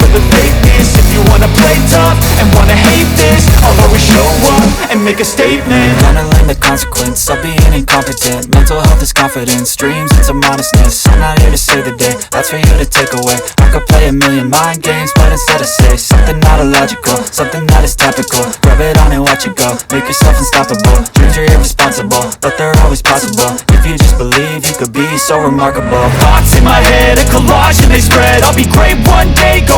for the fakeness If you wanna play tough and wanna hate this I'll always show up and make a statement. Gonna learn the consequence of being incompetent. Mental health is confidence, dreams into modestness. I'm not here to save the day, that's for you to take away. I could play a million mind games, but instead I say Something not illogical, something that is topical. Rub it on and watch it go, make yourself unstoppable. Dreams are irresponsible, but they're always possible. If you just believe, you could be so remarkable. Thoughts in my head, a collage and they spread. I'll be great one day,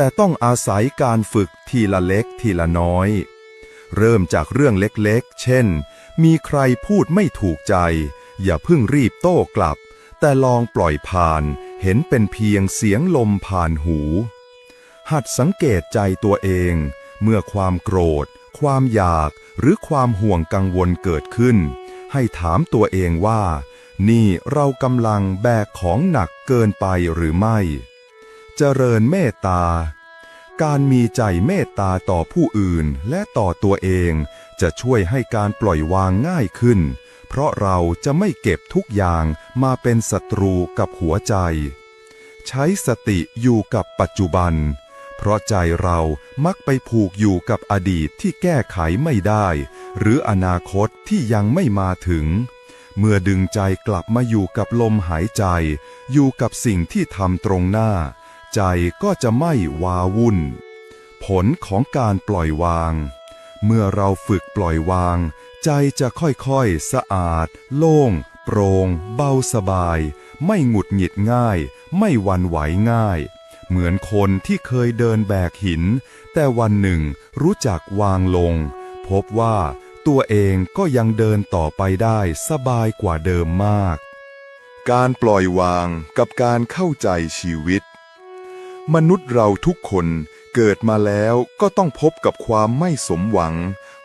แต่ต้องอาศัยการฝึกทีละเล็กทีละน้อย เริ่มจากเรื่องเล็กๆ เช่น มีใครพูดไม่ถูกใจ อย่าเพิ่งรีบโต้กลับ แต่ลองปล่อยผ่าน เห็นเป็นเพียงเสียงลมผ่านหู หัดสังเกตใจตัวเอง เมื่อความโกรธ ความอยากหรือความห่วงกังวลเกิดขึ้น ให้ถามตัวเองว่า นี่เรากำลังแบกของหนักเกินไปหรือไม่ เจริญเมตตา การมีใจเมตตาต่อผู้อื่นและต่อตัวเอง จะช่วยให้การปล่อยวางง่ายขึ้น เพราะเราจะไม่เก็บทุกอย่างมาเป็นศัตรูกับหัวใจ ใช้สติอยู่กับปัจจุบัน เพราะใจเรามักไปผูกอยู่กับอดีตที่แก้ไขไม่ได้ หรืออนาคตที่ยังไม่มาถึงเมื่อดึงใจกลับมาอยู่กับลมหายใจ อยู่กับสิ่งที่ทำตรงหน้า ใจก็จะไม่วาวุ่น ผลของการปล่อยวาง เมื่อเราฝึกปล่อยวาง ใจจะค่อยๆ สะอาด โล่ง โปร่ง เบาสบาย ไม่หงุดหงิดง่าย ไม่วันไหวง่าย เหมือนคนที่เคยเดินแบกหิน แต่วันหนึ่งรู้จักวางลง พบว่าตัวเองก็ยังเดินต่อไปได้สบายกว่าเดิมมาก การปล่อยวางกับการเข้าใจชีวิต มนุษย์เราทุกคนเกิดมาแล้วก็ต้องพบกับความไม่สมหวัง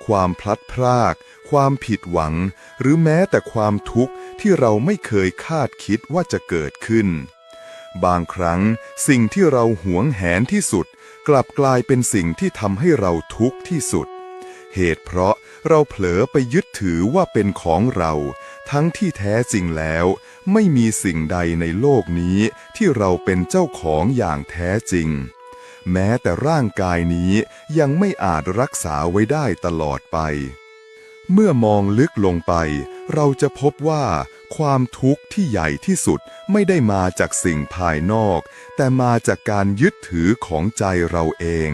ความพลัดพราก ความผิดหวัง หรือแม้แต่ความทุกข์ที่เราไม่เคยคาดคิดว่าจะเกิดขึ้น บางครั้งสิ่งที่เราหวงแหนที่สุด กลับกลายเป็นสิ่งที่ทำให้เราทุกข์ที่สุด เหตุเพราะเราเผลอไปยึดถือว่าเป็นของเรา ทั้งที่แท้จริงแล้ว ไม่มีสิ่งใดในโลกนี้ที่เราเป็นเจ้าของอย่างแท้จริง แม้แต่ร่างกายนี้ยังไม่อาจรักษาไว้ได้ตลอดไป เมื่อมองลึกลงไป เราจะพบว่า ความทุกข์ที่ใหญ่ที่สุดไม่ได้มาจากสิ่งภายนอก แต่มาจากการยึดถือของใจเราเอง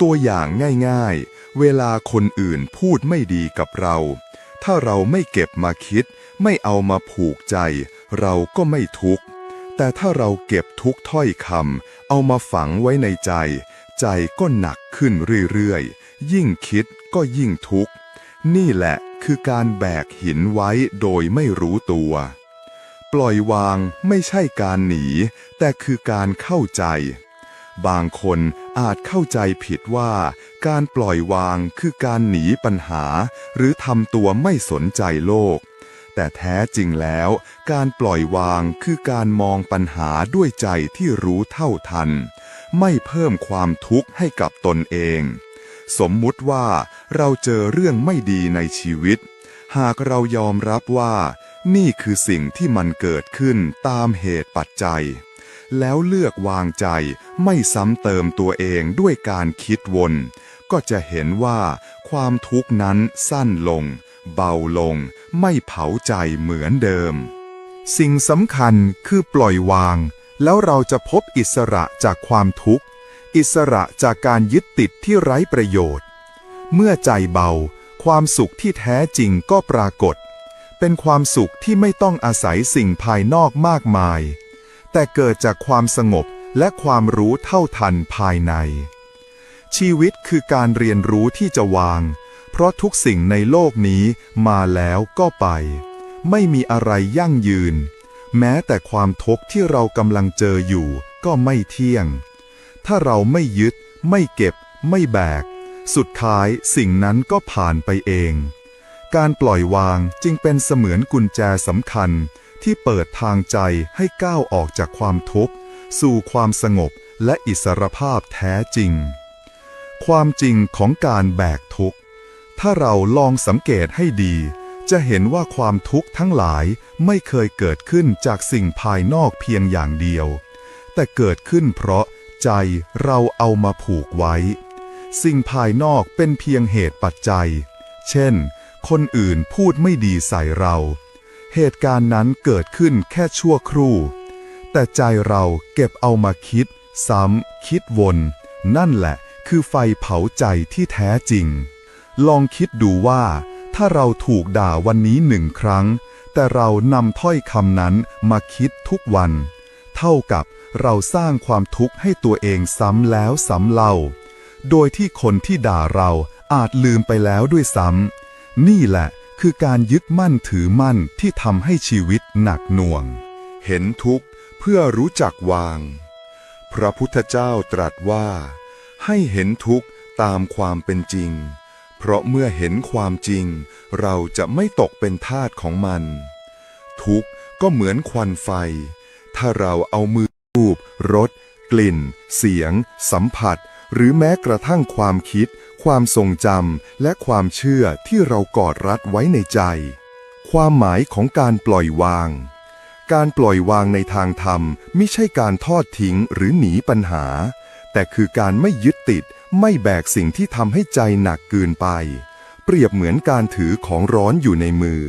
ตัวอย่างง่ายๆ เวลาคนอื่นพูดไม่ดีกับเรา ถ้าเราไม่เก็บมาคิด ไม่เอามาผูกใจ เราก็ไม่ทุกข์ แต่ถ้าเราเก็บทุกถ้อยคำเอามาฝังไว้ในใจ ใจก็หนักขึ้นเรื่อยๆ ยิ่งคิดก็ยิ่งทุกข์ นี่แหละคือการแบกหินไว้โดยไม่รู้ตัว ปล่อยวางไม่ใช่การหนี แต่คือการเข้าใจ บางคน อาจเข้าใจผิดว่า การปล่อยวางคือการหนีปัญหา หรือทำตัวไม่สนใจโลก แต่แท้จริงแล้ว การปล่อยวางคือการมองปัญหาด้วยใจที่รู้เท่าทัน ไม่เพิ่มความทุกข์ให้กับตนเอง สมมุติว่าเราเจอเรื่องไม่ดีในชีวิต หากเรายอมรับว่า นี่คือสิ่งที่มันเกิดขึ้นตามเหตุปัจจัย แล้วเลือกวางใจไม่ซ้ำเติมตัวเองด้วยการคิดวน ก็จะเห็นว่าความทุกข์นั้นสั้นลง เบาลง ไม่เผาใจเหมือนเดิม สิ่งสำคัญคือปล่อยวาง แล้วเราจะพบอิสระจากความทุกข์ อิสระจากการยึดติดที่ไร้ประโยชน์ เมื่อใจเบา ความสุขที่แท้จริงก็ปรากฏ เป็นความสุขที่ไม่ต้องอาศัยสิ่งภายนอกมากมาย แต่เกิดจากความสงบและความรู้เท่าทันภายใน ชีวิตคือการเรียนรู้ที่จะวาง เพราะทุกสิ่งในโลกนี้มาแล้วก็ไป ไม่มีอะไรยั่งยืน แม้แต่ความทุกข์ที่เรากำลังเจออยู่ก็ไม่เที่ยง ถ้าเราไม่ยึด ไม่เก็บ ไม่แบก สุดท้ายสิ่งนั้นก็ผ่านไปเอง การปล่อยวางจึงเป็นเสมือนกุญแจสำคัญ ที่เปิดทางใจให้ก้าวออกจากความทุกข์ สู่ความสงบและอิสรภาพแท้จริง ความจริงของการแบกทุกข์ ถ้าเราลองสังเกตให้ดี จะเห็นว่าความทุกข์ทั้งหลายไม่เคยเกิดขึ้นจากสิ่งภายนอกเพียงอย่างเดียว แต่เกิดขึ้นเพราะใจเราเอามาผูกไว้ สิ่งภายนอกเป็นเพียงเหตุปัจจัย เช่น คนอื่นพูดไม่ดีใส่เรา เหตุการณ์นั้นเกิดขึ้นแค่ชั่วครู่ แต่ใจเราเก็บเอามาคิด ซ้ำ คิดวน นั่นแหละคือไฟเผาใจที่แท้จริง ลองคิดดูว่า ถ้าเราถูกด่าวันนี้หนึ่งครั้ง แต่เรานำถ้อยคำนั้นมาคิดทุกวัน เท่ากับเราสร้างความทุกข์ให้ตัวเองซ้ำแล้วซ้ำเล่า โดยที่คนที่ด่าเราอาจลืมไปแล้วด้วยซ้ำนี่แหละ คือการยึดมั่นถือมั่นที่ทำให้ชีวิตหนักหน่วง เห็นทุกข์เพื่อรู้จักวาง พระพุทธเจ้าตรัสว่า ให้เห็นทุกข์ตามความเป็นจริง เพราะเมื่อเห็นความจริง เราจะไม่ตกเป็นทาสของมัน ทุกข์ก็เหมือนควันไฟ ถ้าเราเอามือรูปรสกลิ่น เสียง สัมผัส หรือแม้กระทั่งความคิด ความทรงจำและความเชื่อที่เรากอดรัดไว้ในใจ ความหมายของการปล่อยวาง การปล่อยวางในทางธรรมไม่ใช่การทอดทิ้งหรือหนีปัญหา แต่คือการไม่ยึดติด ไม่แบกสิ่งที่ทำให้ใจหนักเกินไป เปรียบเหมือนการถือของร้อนอยู่ในมือ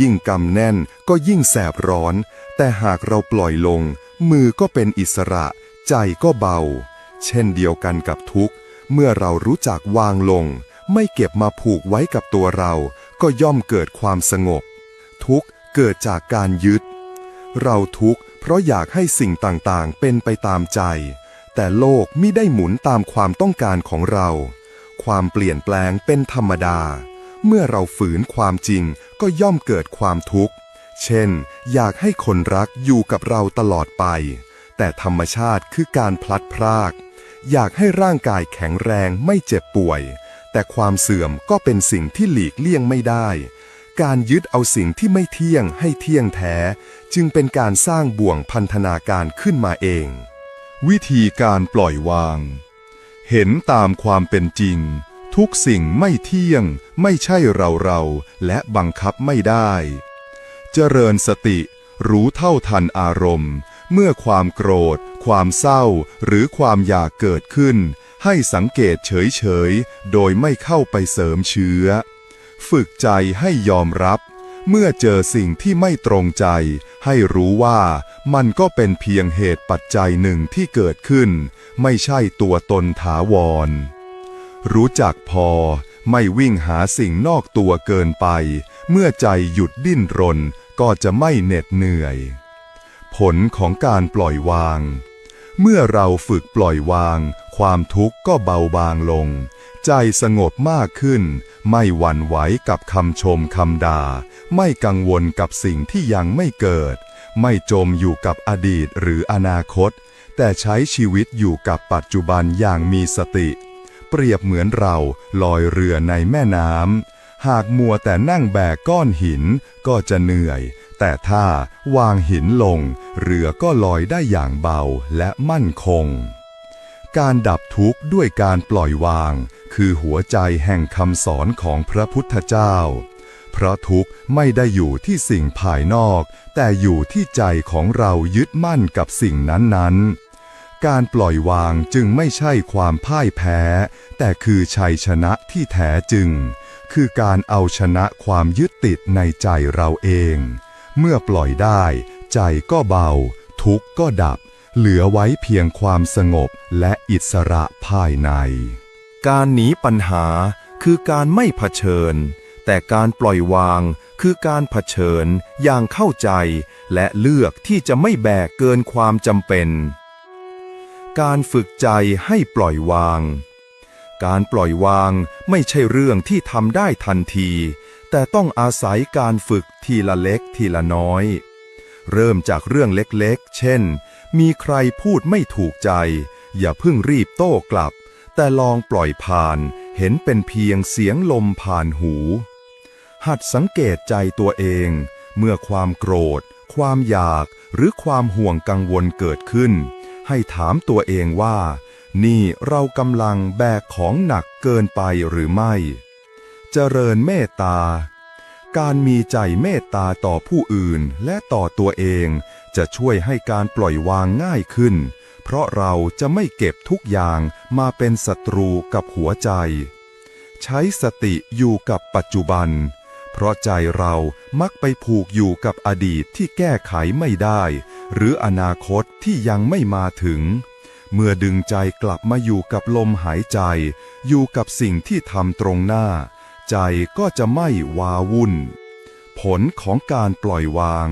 ยิ่งกำแน่นก็ยิ่งแสบร้อน แต่หากเราปล่อยลง มือก็เป็นอิสระ ใจก็เบา เช่นเดียวกันกับทุกข์ เมื่อเรารู้จักวางลง ไม่เก็บมาผูกไว้กับตัวเรา ก็ย่อมเกิดความสงบ ทุกข์เกิดจากการยึด เราทุกข์เพราะอยากให้สิ่งต่างๆ เป็นไปตามใจ แต่โลกไมิได้หมุนตามความต้องการของเรา ความเปลี่ยนแปลงเป็นธรรมดา เมื่อเราฝืนความจริงก็ย่อมเกิดความทุกข์ เช่น อยากให้คนรักอยู่กับเราตลอดไป แต่ธรรมชาติคือการพลัดพราก อยากให้ร่างกายแข็งแรงไม่เจ็บป่วย แต่ความเสื่อมก็เป็นสิ่งที่หลีกเลี่ยงไม่ได้ การยึดเอาสิ่งที่ไม่เที่ยงให้เที่ยงแท้ จึงเป็นการสร้างบ่วงพันธนาการขึ้นมาเอง วิธีการปล่อยวาง เห็นตามความเป็นจริง ทุกสิ่งไม่เที่ยง ไม่ใช่เราเราและบังคับไม่ได้ เจริญสติ รู้เท่าทันอารมณ์ เมื่อความโกรธ ความเศร้า หรือความอยากเกิดขึ้น ให้สังเกตเฉยๆ โดยไม่เข้าไปเสริมเชื้อ ฝึกใจให้ยอมรับ เมื่อเจอสิ่งที่ไม่ตรงใจ ให้รู้ว่ามันก็เป็นเพียงเหตุปัจจัยหนึ่งที่เกิดขึ้น ไม่ใช่ตัวตนถาวร รู้จักพอไม่วิ่งหาสิ่งนอกตัวเกินไป เมื่อใจหยุดดิ้นรนก็จะไม่เหน็ดเหนื่อย ผลของการปล่อยวาง เมื่อเราฝึกปล่อยวาง ความทุกข์ก็เบาบางลง ใจสงบมากขึ้น ไม่หวั่นไหวกับคำชมคำด่า ไม่กังวลกับสิ่งที่ยังไม่เกิด ไม่จมอยู่กับอดีตหรืออนาคต แต่ใช้ชีวิตอยู่กับปัจจุบันอย่างมีสติ เปรียบเหมือนเราลอยเรือในแม่น้ำหากมัวแต่นั่งแบกก้อนหินก็จะเหนื่อย แต่ถ้าวางหินลง เรือก็ลอยได้อย่างเบาและมั่นคง การดับทุกข์ด้วยการปล่อยวาง คือหัวใจแห่งคำสอนของพระพุทธเจ้า เพราะทุกข์ไม่ได้อยู่ที่สิ่งภายนอก แต่อยู่ที่ใจของเรายึดมั่นกับสิ่งนั้นๆการปล่อยวางจึงไม่ใช่ความพ่ายแพ้ แต่คือชัยชนะที่แท้จึงคือการเอาชนะความยึดติดในใจเราเอง เมื่อปล่อยได้ ใจก็เบา ทุกข์ก็ดับ เหลือไว้เพียงความสงบและอิสระภายใน การหนีปัญหาคือการไม่เผชิญ แต่การปล่อยวางคือการเผชิญอย่างเข้าใจ และเลือกที่จะไม่แบกเกินความจำเป็น การฝึกใจให้ปล่อยวาง การปล่อยวางไม่ใช่เรื่องที่ทำได้ทันที แต่ต้องอาศัยการฝึกทีละเล็กทีละน้อย เริ่มจากเรื่องเล็กๆ เช่น มีใครพูดไม่ถูกใจ อย่าเพิ่งรีบโต้กลับ แต่ลองปล่อยผ่าน เห็นเป็นเพียงเสียงลมผ่านหู หัดสังเกตใจตัวเอง เมื่อความโกรธ ความอยากหรือความห่วงกังวลเกิดขึ้น ให้ถามตัวเองว่า นี่เรากำลังแบกของหนักเกินไปหรือไม่ เจริญเมตตา การมีใจเมตตาต่อผู้อื่นและต่อตัวเอง จะช่วยให้การปล่อยวางง่ายขึ้น เพราะเราจะไม่เก็บทุกอย่างมาเป็นศัตรูกับหัวใจ ใช้สติอยู่กับปัจจุบัน เพราะใจเรามักไปผูกอยู่กับอดีตที่แก้ไขไม่ได้ หรืออนาคตที่ยังไม่มาถึงเมื่อดึงใจกลับมาอยู่กับลมหายใจ อยู่กับสิ่งที่ทำตรงหน้า ใจก็จะไม่วาวุ่น ผลของการปล่อยวาง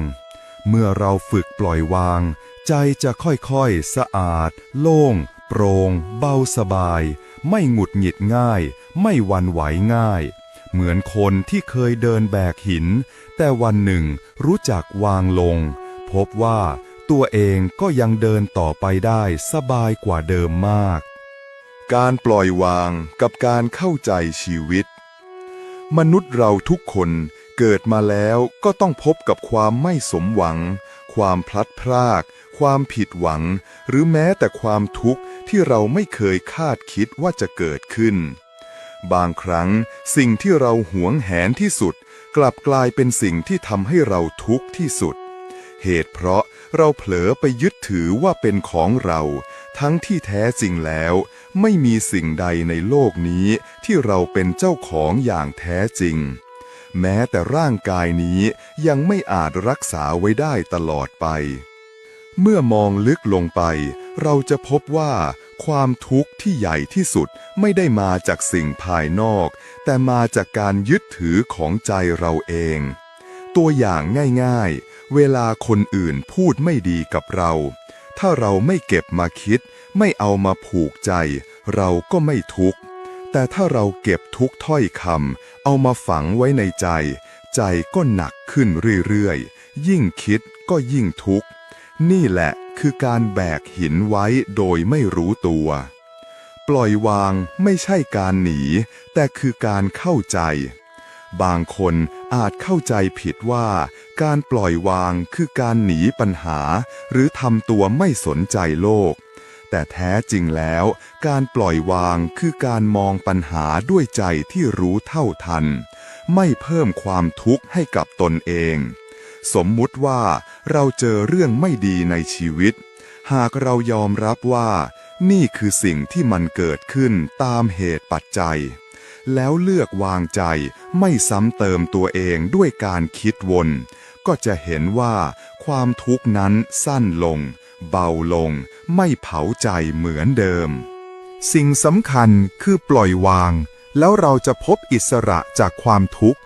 เมื่อเราฝึกปล่อยวาง ใจจะค่อยๆ สะอาด โล่ง โปร่ง เบาสบาย ไม่หงุดหงิดง่าย ไม่วันไหวง่าย เหมือนคนที่เคยเดินแบกหิน แต่วันหนึ่งรู้จักวางลง พบว่าตัวเองก็ยังเดินต่อไปได้สบายกว่าเดิมมาก การปล่อยวางกับการเข้าใจชีวิต มนุษย์เราทุกคนเกิดมาแล้วก็ต้องพบกับความไม่สมหวัง ความพลัดพราก ความผิดหวัง หรือแม้แต่ความทุกข์ที่เราไม่เคยคาดคิดว่าจะเกิดขึ้น บางครั้งสิ่งที่เราหวงแหนที่สุด กลับกลายเป็นสิ่งที่ทำให้เราทุกข์ที่สุด เหตุเพราะเราเผลอไปยึดถือว่าเป็นของเรา ทั้งที่แท้จริงแล้ว ไม่มีสิ่งใดในโลกนี้ที่เราเป็นเจ้าของอย่างแท้จริง แม้แต่ร่างกายนี้ยังไม่อาจรักษาไว้ได้ตลอดไป เมื่อมองลึกลงไป เราจะพบว่า ความทุกข์ที่ใหญ่ที่สุดไม่ได้มาจากสิ่งภายนอก แต่มาจากการยึดถือของใจเราเอง ตัวอย่างง่ายๆ เวลาคนอื่นพูดไม่ดีกับเรา ถ้าเราไม่เก็บมาคิด ไม่เอามาผูกใจ เราก็ไม่ทุกข์ แต่ถ้าเราเก็บทุกถ้อยคำเอามาฝังไว้ในใจ ใจก็หนักขึ้นเรื่อยๆ ยิ่งคิดก็ยิ่งทุกข์ นี่แหละคือการแบกหินไว้โดยไม่รู้ตัว ปล่อยวางไม่ใช่การหนี แต่คือการเข้าใจ บางคนอาจเข้าใจผิดว่า การปล่อยวางคือการหนีปัญหา หรือทำตัวไม่สนใจโลก แต่แท้จริงแล้ว การปล่อยวางคือการมองปัญหาด้วยใจที่รู้เท่าทัน ไม่เพิ่มความทุกข์ให้กับตนเอง สมมุติว่าเราเจอเรื่องไม่ดีในชีวิต หากเรายอมรับว่า นี่คือสิ่งที่มันเกิดขึ้นตามเหตุปัจจัย แล้วเลือกวางใจไม่ซ้ำเติมตัวเองด้วยการคิดวน ก็จะเห็นว่าความทุกข์นั้นสั้นลง เบาลง ไม่เผาใจเหมือนเดิม สิ่งสำคัญคือปล่อยวาง แล้วเราจะพบอิสระจากความทุกข์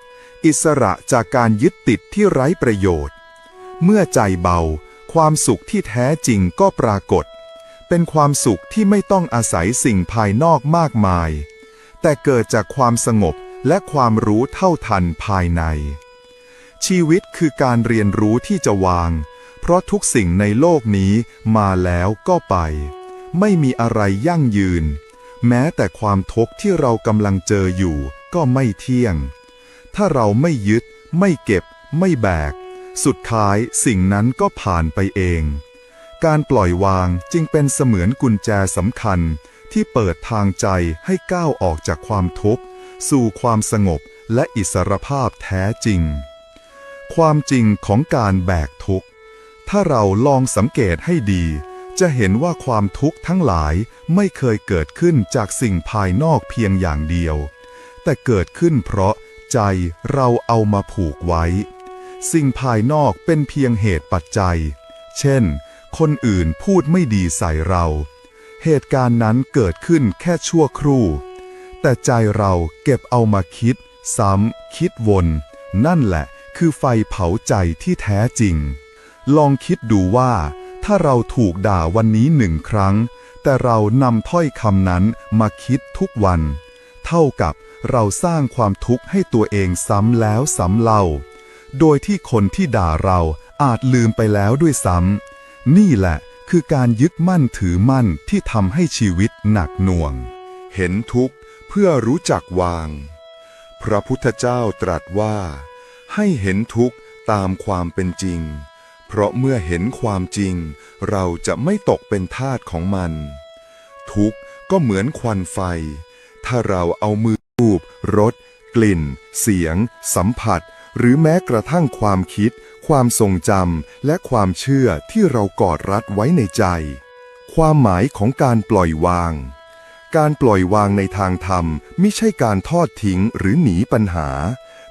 อิสระจากการยึดติดที่ไร้ประโยชน์ เมื่อใจเบา ความสุขที่แท้จริงก็ปรากฏ เป็นความสุขที่ไม่ต้องอาศัยสิ่งภายนอกมากมาย แต่เกิดจากความสงบและความรู้เท่าทันภายใน ชีวิตคือการเรียนรู้ที่จะวาง เพราะทุกสิ่งในโลกนี้มาแล้วก็ไป ไม่มีอะไรยั่งยืน แม้แต่ความทุกข์ที่เรากำลังเจออยู่ก็ไม่เที่ยง ถ้าเราไม่ยึด ไม่เก็บ ไม่แบก สุดท้ายสิ่งนั้นก็ผ่านไปเอง การปล่อยวางจึงเป็นเสมือนกุญแจสำคัญ ที่เปิดทางใจให้ก้าวออกจากความทุกข์ สู่ความสงบและอิสรภาพแท้จริง ความจริงของการแบกทุกข์ ถ้าเราลองสังเกตให้ดี จะเห็นว่าความทุกข์ทั้งหลายไม่เคยเกิดขึ้นจากสิ่งภายนอกเพียงอย่างเดียว แต่เกิดขึ้นเพราะใจเราเอามาผูกไว้ สิ่งภายนอกเป็นเพียงเหตุปัจจัย เช่น คนอื่นพูดไม่ดีใส่เรา เหตุการณ์นั้นเกิดขึ้นแค่ชั่วครู่ แต่ใจเราเก็บเอามาคิด ซ้ำ คิดวน นั่นแหละคือไฟเผาใจที่แท้จริง ลองคิดดูว่า ถ้าเราถูกด่าวันนี้หนึ่งครั้ง แต่เรานำถ้อยคำนั้นมาคิดทุกวัน เท่ากับเราสร้างความทุกข์ให้ตัวเองซ้ำแล้วซ้ำเล่า โดยที่คนที่ด่าเราอาจลืมไปแล้วด้วยซ้ำนี่แหละ คือการยึดมั่นถือมั่นที่ทำให้ชีวิตหนักหน่วง เห็นทุกข์เพื่อรู้จักวาง พระพุทธเจ้าตรัสว่า ให้เห็นทุกข์ตามความเป็นจริง เพราะเมื่อเห็นความจริง เราจะไม่ตกเป็นทาสของมัน ทุกข์ก็เหมือนควันไฟ ถ้าเราเอามือรูปรสกลิ่น เสียง สัมผัส หรือแม้กระทั่งความคิด ความทรงจำและความเชื่อที่เรากอดรัดไว้ในใจ ความหมายของการปล่อยวาง การปล่อยวางในทางธรรมไม่ใช่การทอดทิ้งหรือหนีปัญหา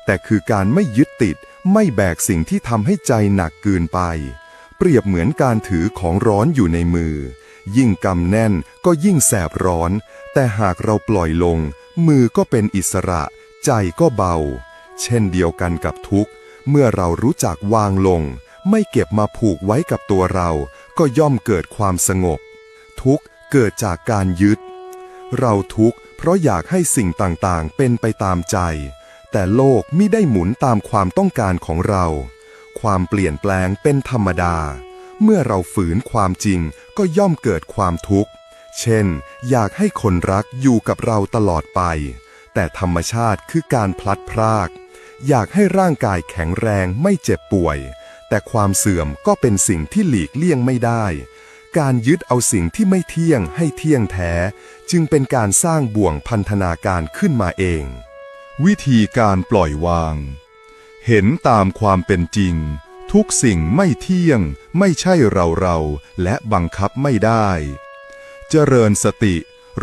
แต่คือการไม่ยึดติด ไม่แบกสิ่งที่ทำให้ใจหนักเกินไป เปรียบเหมือนการถือของร้อนอยู่ในมือ ยิ่งกำแน่นก็ยิ่งแสบร้อน แต่หากเราปล่อยลง มือก็เป็นอิสระ ใจก็เบา เช่นเดียวกันกับทุกข์ เมื่อเรารู้จักวางลง ไม่เก็บมาผูกไว้กับตัวเรา ก็ย่อมเกิดความสงบ ทุกข์เกิดจากการยึด เราทุกข์เพราะอยากให้สิ่งต่างๆ เป็นไปตามใจ แต่โลกไม่ได้หมุนตามความต้องการของเรา ความเปลี่ยนแปลงเป็นธรรมดา เมื่อเราฝืนความจริงก็ย่อมเกิดความทุกข์ เช่น อยากให้คนรักอยู่กับเราตลอดไป แต่ธรรมชาติคือการพลัดพราก อยากให้ร่างกายแข็งแรงไม่เจ็บป่วย แต่ความเสื่อมก็เป็นสิ่งที่หลีกเลี่ยงไม่ได้ การยึดเอาสิ่งที่ไม่เที่ยงให้เที่ยงแท้ จึงเป็นการสร้างบ่วงพันธนาการขึ้นมาเอง วิธีการปล่อยวาง เห็นตามความเป็นจริง ทุกสิ่งไม่เที่ยง ไม่ใช่เราเราและบังคับไม่ได้ เจริญสติ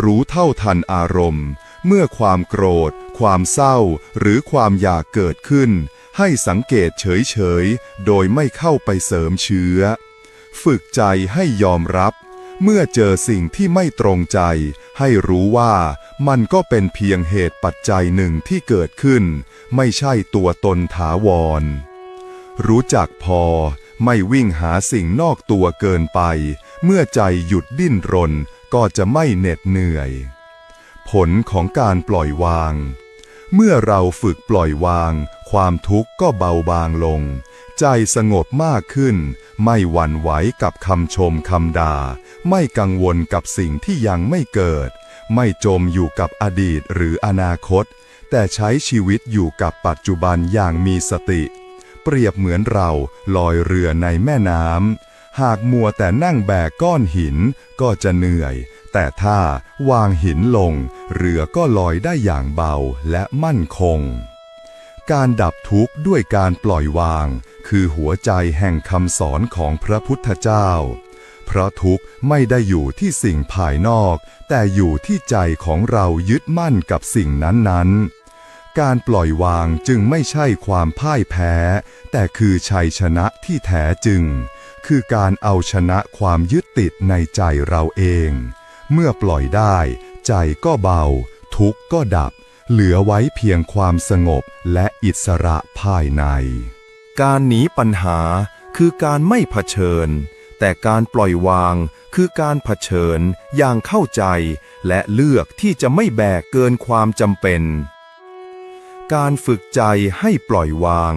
รู้เท่าทันอารมณ์ เมื่อความโกรธ ความเศร้า หรือความอยากเกิดขึ้น ให้สังเกตเฉยๆ โดยไม่เข้าไปเสริมเชื้อ ฝึกใจให้ยอมรับ เมื่อเจอสิ่งที่ไม่ตรงใจ ให้รู้ว่ามันก็เป็นเพียงเหตุปัจจัยหนึ่งที่เกิดขึ้น ไม่ใช่ตัวตนถาวร รู้จักพอ ไม่วิ่งหาสิ่งนอกตัวเกินไป เมื่อใจหยุดดิ้นรนก็จะไม่เหน็ดเหนื่อย ผลของการปล่อยวาง เมื่อเราฝึกปล่อยวาง ความทุกข์ก็เบาบางลง ใจสงบมากขึ้น ไม่หวั่นไหวกับคำชมคำด่า ไม่กังวลกับสิ่งที่ยังไม่เกิด ไม่จมอยู่กับอดีตหรืออนาคต แต่ใช้ชีวิตอยู่กับปัจจุบันอย่างมีสติ เปรียบเหมือนเราลอยเรือในแม่น้ำ หากมัวแต่นั่งแบกก้อนหินก็จะเหนื่อย แต่ถ้าวางหินลง เรือก็ลอยได้อย่างเบาและมั่นคง การดับทุกข์ด้วยการปล่อยวาง คือหัวใจแห่งคำสอนของพระพุทธเจ้า เพราะทุกข์ไม่ได้อยู่ที่สิ่งภายนอก แต่อยู่ที่ใจของเรายึดมั่นกับสิ่งนั้น ๆการปล่อยวางจึงไม่ใช่ความพ่ายแพ้ แต่คือชัยชนะที่แท้จึง คือการเอาชนะความยึดติดในใจเราเอง เมื่อปล่อยได้ ใจก็เบา ทุกข์ก็ดับ เหลือไว้เพียงความสงบและอิสระภายใน การหนีปัญหาคือการไม่เผชิญ แต่การปล่อยวางคือการเผชิญอย่างเข้าใจ และเลือกที่จะไม่แบกเกินความจำเป็น การฝึกใจให้ปล่อยวาง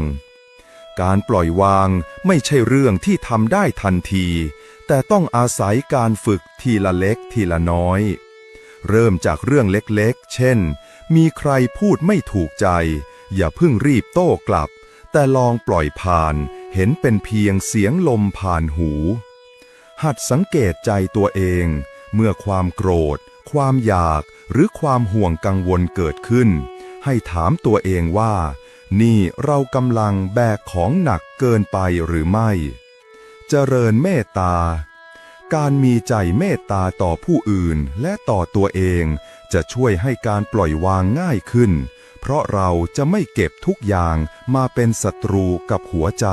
การปล่อยวางไม่ใช่เรื่องที่ทำได้ทันที แต่ต้องอาศัยการฝึกทีละเล็กทีละน้อย เริ่มจากเรื่องเล็กๆ เช่น มีใครพูดไม่ถูกใจ อย่าเพิ่งรีบโต้กลับ แต่ลองปล่อยผ่าน เห็นเป็นเพียงเสียงลมผ่านหู หัดสังเกตใจตัวเอง เมื่อความโกรธ ความอยาก หรือความห่วงกังวลเกิดขึ้น ให้ถามตัวเองว่า นี่เรากำลังแบกของหนักเกินไปหรือไม่ เจริญเมตตา การมีใจเมตตาต่อผู้อื่นและต่อตัวเองจะช่วยให้การปล่อยวางง่ายขึ้น เพราะเราจะไม่เก็บทุกอย่างมาเป็นศัตรูกับหัวใจ